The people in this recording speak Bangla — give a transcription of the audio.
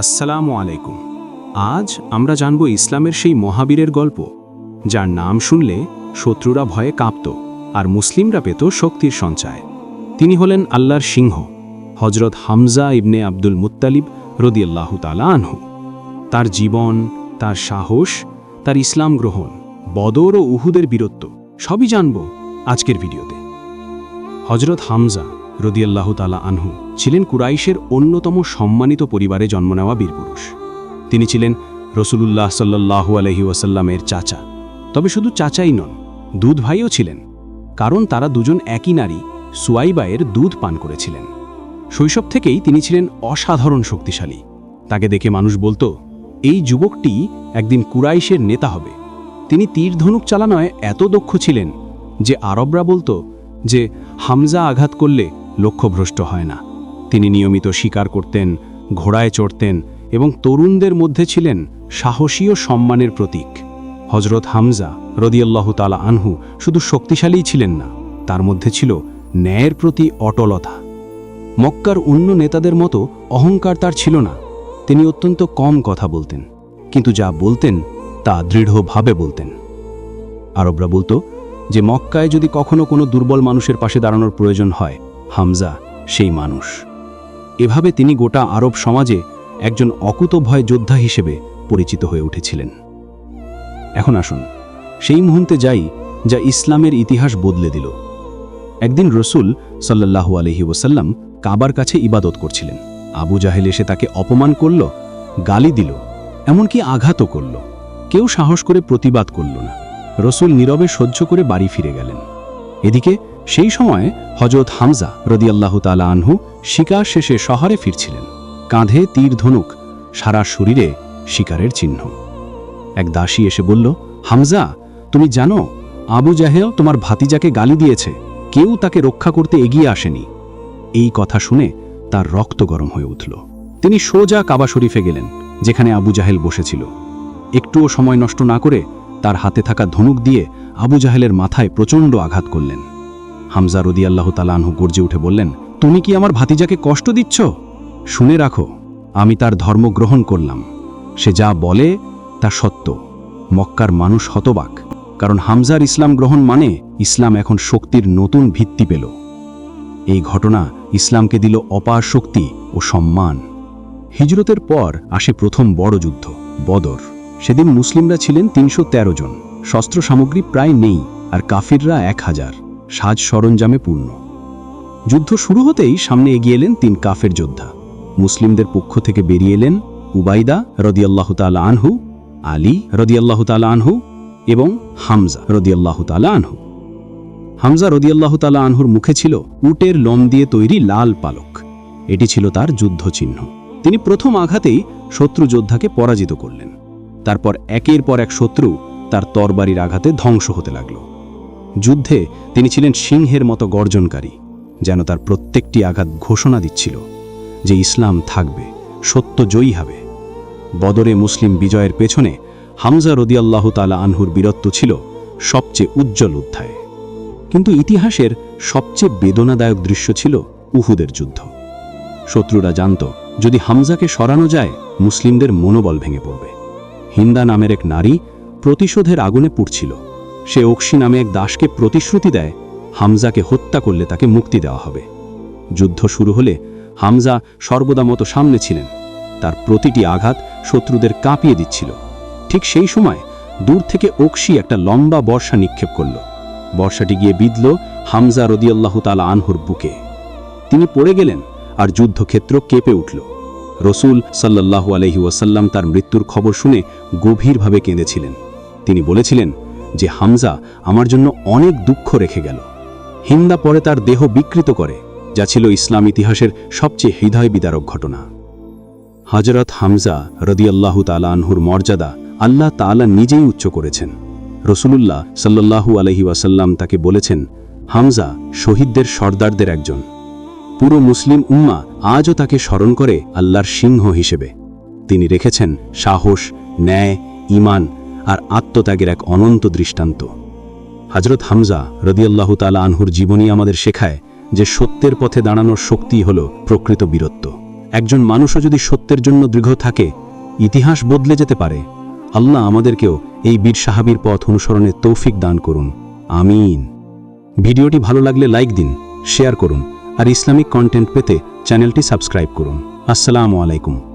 আসসালামু আলাইকুম। আজ আমরা জানব ইসলামের সেই মহাবীরের গল্প, যার নাম শুনলে শত্রুরা ভয়ে কাঁপত আর মুসলিমরা পেত শক্তির সঞ্চয়। তিনি হলেন আল্লাহর সিংহ হজরত হামজা ইবনে আব্দুল মুত্তালিব রদিয়াল্লাহ তালা আনহু। তার জীবন, তার সাহস, তার ইসলাম গ্রহণ, বদর ও উহুদের বীরত্ব সবই জানব আজকের ভিডিওতে। হজরত হামজা রদিয়াল্লাহ তালা আনহু ছিলেন কুরাইশের অন্যতম সম্মানিত পরিবারে জন্ম নেওয়া বীরপুরুষ তিনি ছিলেন রসুলুল্লাহ সাল্লাহু আলহি ওয়াসাল্লামের চাচা। তবে শুধু চাচাই নন, দুধ ভাইও ছিলেন, কারণ তারা দুজন একই নারী সুয়াইবায়ের দুধ পান করেছিলেন। শৈশব থেকেই তিনি ছিলেন অসাধারণ শক্তিশালী। তাকে দেখে মানুষ বলতো, এই যুবকটি একদিন কুরাইশের নেতা হবে। তিনি তীর ধনুক চালানোয় এত দক্ষ ছিলেন যে আরবরা বলতো যে, হামজা আঘাত করলে লক্ষ্যভ্রষ্ট হয় না। তিনি নিয়মিত শিকার করতেন, ঘোড়ায় চড়তেন এবং তরুণদের মধ্যে ছিলেন সাহসী ও সম্মানের প্রতীক। হজরত হামজা রদিয়াল্লাহ তালা আনহু শুধু শক্তিশালীই ছিলেন না, তার মধ্যে ছিল ন্যায়ের প্রতি অটলতা। মক্কার অন্য নেতাদের মতো অহংকার তার ছিল না, তিনি অত্যন্ত কম কথা বলতেন, কিন্তু যা বলতেন তা দৃঢ়ভাবে বলতেন। আরবরা বলতো যে, মক্কায় যদি কখনো কোনো দুর্বল মানুষের পাশে দাঁড়ানোর প্রয়োজন হয় হামজা, সেই মানুষ। এভাবে তিনি গোটা আরব সমাজে একজন অকুতভয় যোদ্ধা হিসেবে পরিচিত হয়ে উঠেছিলেন। এখন আসুন, সেই মুহূর্তে যাই যা ইসলামের ইতিহাস বদলে দিল। একদিন রসুল সাল্লাহু আলহি ওসাল্লাম কাবার কাছে ইবাদত করছিলেন। আবু জাহেল এসে তাকে অপমান করল, গালি দিল, এমনকি আঘাতও করল। কেউ সাহস করে প্রতিবাদ করল না। রসুল নীরবে সহ্য করে বাড়ি ফিরে গেলেন। এদিকে সেই সময়ে হজরত হামজা রদিয়াল্লাহ তালা আনহু শিকার শেষে শহরে ফিরছিলেন। কাঁধে তীর ধনুক, সারা শরীরে শিকারের চিহ্ন। এক দাসী এসে বলল, হামজা, তুমি জানো, আবু জাহেল তোমার ভাতিজাকে গালি দিয়েছে। কেউ তাকে রক্ষা করতে এগিয়ে আসেনি। এই কথা শুনে তার রক্ত গরম হয়ে উঠল। তিনি সোজা কাবা শরীফে গেলেন, যেখানে আবু জাহেল বসেছিল। একটুও সময় নষ্ট না করে তার হাতে থাকা ধনুক দিয়ে আবু জাহেলের মাথায় প্রচণ্ড আঘাত করলেন। হামজা রদি আল্লাহ তালানহু গর্জে উঠে বললেন, তুমি কি আমার ভাতিজাকে কষ্ট দিচ্ছ? শুনে রাখো, আমি তার ধর্ম গ্রহণ করলাম। সে যা বলে তা সত্য। মক্কার মানুষ হতবাক, কারণ হামজার ইসলাম গ্রহণ মানে ইসলাম এখন শক্তির নতুন ভিত্তি পেল। এই ঘটনা ইসলামকে দিল অপার শক্তি ও সম্মান। হিজরতের পর আসে প্রথম বড় যুদ্ধ, বদর। সেদিন মুসলিমরা ছিলেন তিনশো তেরো জন। শস্ত্র সামগ্রী প্রায় নেই, আর কাফিররা এক হাজার। সাজ সরঞ্জামে পূর্ণ। যুদ্ধ শুরু হতেই সামনে এগিয়ে এলেন তিন কাফের যোদ্ধা। মুসলিমদের পক্ষ থেকে বেরিয়ে এলেন উবাইদা রদিয়াল্লাহ তালা আনহু, আলী রদিয়াল্লাহ তালা আনহু এবং হামজা রদিয়াল্লাহ তালা আনহু। হামজা রদিয়াল্লাহ তালা আনহুর মুখে ছিল উটের লোম দিয়ে তৈরি লাল পালক। এটি ছিল তার যুদ্ধ চিহ্ন তিনি প্রথম আঘাতেই শত্রু যোদ্ধাকে পরাজিত করলেন। তারপর একের পর এক শত্রু তার তরবারির আঘাতে ধ্বংস হতে লাগল। যুদ্ধে তিনি ছিলেন সিংহের মতো গর্জনকারী, যেন তার প্রত্যেকটি আঘাত ঘোষণা দিচ্ছিল যে ইসলাম থাকবে, সত্য জয়ী হবে। বদরে মুসলিম বিজয়ের পেছনে হামজা রদিয়াল্লাহ তালা আনহুর বীরত্ব ছিল সবচেয়ে উজ্জ্বল অধ্যায় কিন্তু ইতিহাসের সবচেয়ে বেদনাদায়ক দৃশ্য ছিল উহুদের যুদ্ধ। শত্রুরা জানত, যদি হামজাকে সরানো যায়, মুসলিমদের মনোবল ভেঙে পড়বে। হিন্দা নামের এক নারী প্রতিশোধের আগুনে পুড়ছিল। সে অক্সি নামে এক দাসকে প্রতিশ্রুতি দেয়, হামজাকে হত্যা করলে তাকে মুক্তি দেওয়া হবে। যুদ্ধ শুরু হলে হামজা সর্বদা মতো সামনে ছিলেন। তার প্রতিটি আঘাত শত্রুদের কাঁপিয়ে দিচ্ছিল। ঠিক সেই সময় দূর থেকে অক্সি একটা লম্বা বর্ষা নিক্ষেপ করল। বর্ষাটি গিয়ে বিঁধল হামজা রদিয়াল্লাহ তালা আনহুর বুকে। তিনি পড়ে গেলেন আর যুদ্ধক্ষেত্র কেঁপে উঠল। রসুল সাল্লাল্লাহু আলহি ওয়াসাল্লাম তার মৃত্যুর খবর শুনে গভীরভাবে কেঁদেছিলেন। তিনি বলেছিলেন যে হামজা আমার জন্য অনেক দুঃখ রেখে গেল। হিন্দা পরে তার দেহ বিকৃত করে, যা ছিল ইসলাম ইতিহাসের সবচেয়ে হৃদয় বিদারক ঘটনা। হজরত হামজা রদিয়াল্লাহু তালা মর্যাদা আল্লাহ তালা নিজেই উচ্চ করেছেন। রসুলুল্লাহ সাল্লাল্লাহু আলহি ওয়াসাল্লাম তাকে বলেছেন, হামজা শহীদদের সর্দারদের একজন। পুরো মুসলিম উম্মা আজও তাকে স্মরণ করে আল্লাহর সিংহ হিসেবে। তিনি রেখেছেন সাহস, ন্যায় ইমান আর আত্মত্যাগের এক অনন্ত দৃষ্টান্ত। হজরত হামজা রদিয়াল্লাহ তালা আনহুর জীবনী আমাদের শেখায় যে সত্যের পথে দাঁড়ানোর শক্তি হল প্রকৃত বীরত্ব। একজন মানুষও যদি সত্যের জন্য দৃঢ় থাকে, ইতিহাস বদলে যেতে পারে। আল্লাহ আমাদেরকেও এই বীর সাহাবীর পথ অনুসরণের তৌফিক দান করুন। আমিন। ভিডিওটি ভালো লাগলে লাইক দিন, শেয়ার করুন, আর ইসলামিক কন্টেন্ট পেতে চ্যানেলটি সাবস্ক্রাইব করুন। আসসালামু আলাইকুম।